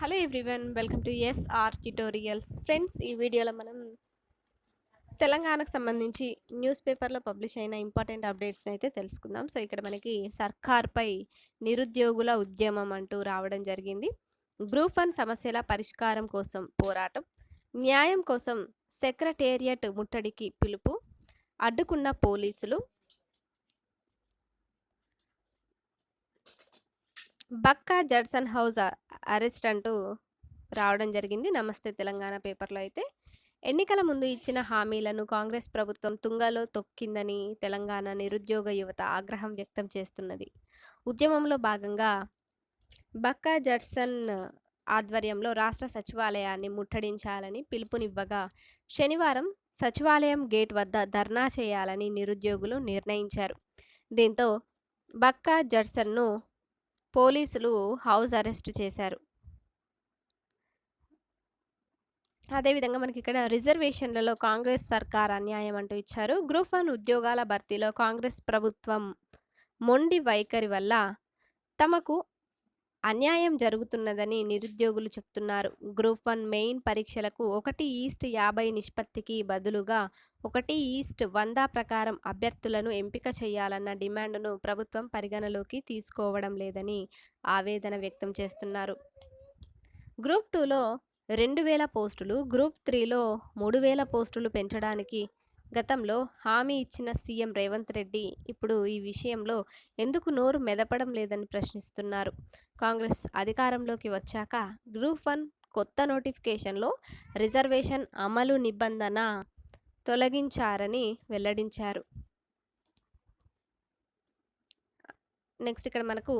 Hello everyone welcome to SR tutorials. Friends ఈ వీడియోలో మనం తెలంగాణకు సంబంధించి న్యూస్ పేపర్లో పబ్లిష్ అయిన ఇంపార్టెంట్ అప్డేట్స్ని అయితే తెలుసుకుందాం. సో ఇక్కడ మనకి సర్కార్పై నిరుద్యోగుల ఉద్యమం అంటూ రావడం జరిగింది. గ్రూప్ వన్ సమస్యల పరిష్కారం కోసం పోరాటం న్యాయం కోసం సెక్రటేరియట్ ముట్టడికి పిలుపు అడ్డుకున్న పోలీసులు బక్కా జడ్సన్ హౌజా అరెస్ట్ అంటూ రావడం జరిగింది. నమస్తే తెలంగాణ పేపర్లో అయితే. ఎన్నికల ముందు ఇచ్చిన హామీలను కాంగ్రెస్ ప్రభుత్వం తుంగలో తొక్కిందని తెలంగాణ నిరుద్యోగ యువత ఆగ్రహం వ్యక్తం చేస్తున్నది. ఉద్యమంలో భాగంగా బక్కా జడ్సన్ ఆధ్వర్యంలో రాష్ట్ర సచివాలయాన్ని ముట్టడించాలని పిలుపునివ్వగా శనివారం సచివాలయం గేట్ వద్ద ధర్నా చేయాలని నిరుద్యోగులు నిర్ణయించారు. దీంతో బక్కా జడ్సన్ను పోలీసులు హౌస్ అరెస్ట్ చేశారు. అదేవిధంగా మనకి ఇక్కడ రిజర్వేషన్లలో కాంగ్రెస్ సర్కార్ అన్యాయం అంటూ ఇచ్చారు. గ్రూప్ వన్ ఉద్యోగాల భర్తీలో కాంగ్రెస్ ప్రభుత్వం మొండి వైఖరి వల్ల తమకు అన్యాయం జరుగుతున్నదని నిరుద్యోగులు చెప్తున్నారు. గ్రూప్ వన్ మెయిన్ పరీక్షలకు ఒకటి ఈస్ట్ యాభై నిష్పత్తికి బదులుగా ఒకటి ఈస్ట్ వంద ప్రకారం అభ్యర్థులను ఎంపిక చేయాలన్న డిమాండ్ను ప్రభుత్వం పరిగణలోకి తీసుకోవడం లేదని ఆవేదన వ్యక్తం చేస్తున్నారు. గ్రూప్ టూలో రెండు వేల పోస్టులు గ్రూప్ త్రీలో మూడు వేల పోస్టులు పెంచడానికి గతంలో హామీ ఇచ్చిన సీఎం రేవంత్ రెడ్డి ఇప్పుడు ఈ విషయంలో ఎందుకు నోరు మెదపడం లేదని ప్రశ్నిస్తున్నారు. కాంగ్రెస్ అధికారంలోకి వచ్చాక గ్రూప్ వన్ కొత్త నోటిఫికేషన్లో రిజర్వేషన్ అమలు నిబంధన తొలగించారని వెల్లడించారు. నెక్స్ట్ ఇక్కడ మనకు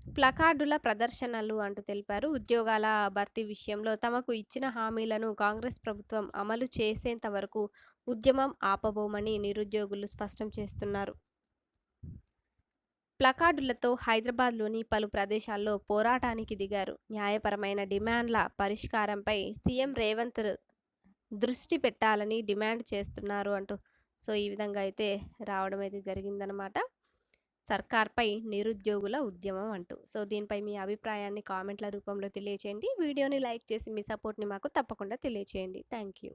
ప్లకార్డుల ప్రదర్శనలు అంటూ తెలిపారు. ఉద్యోగాల భర్తీ విషయంలో తమకు ఇచ్చిన హామీలను కాంగ్రెస్ ప్రభుత్వం అమలు చేసేంత వరకు ఉద్యమం ఆపబోమని నిరుద్యోగులు స్పష్టం చేస్తున్నారు. ప్లకార్డులతో హైదరాబాద్లోని పలు ప్రదేశాల్లో పోరాటానికి దిగారు. న్యాయపరమైన డిమాండ్ల పరిష్కారంపై సీఎం రేవంత్ దృష్టి పెట్టాలని డిమాండ్ చేస్తున్నారు అంటూ సో ఈ విధంగా అయితే రావడం అయితే జరిగిందనమాట సర్కార్పై నిరుద్యోగుల ఉద్యమం అంటూ. సో దీనిపై మీ అభిప్రాయాన్ని కామెంట్ల రూపంలో తెలియచేయండి. వీడియోని లైక్ చేసి మీ సపోర్ట్ని మాకు తప్పకుండా తెలియచేయండి. Thank you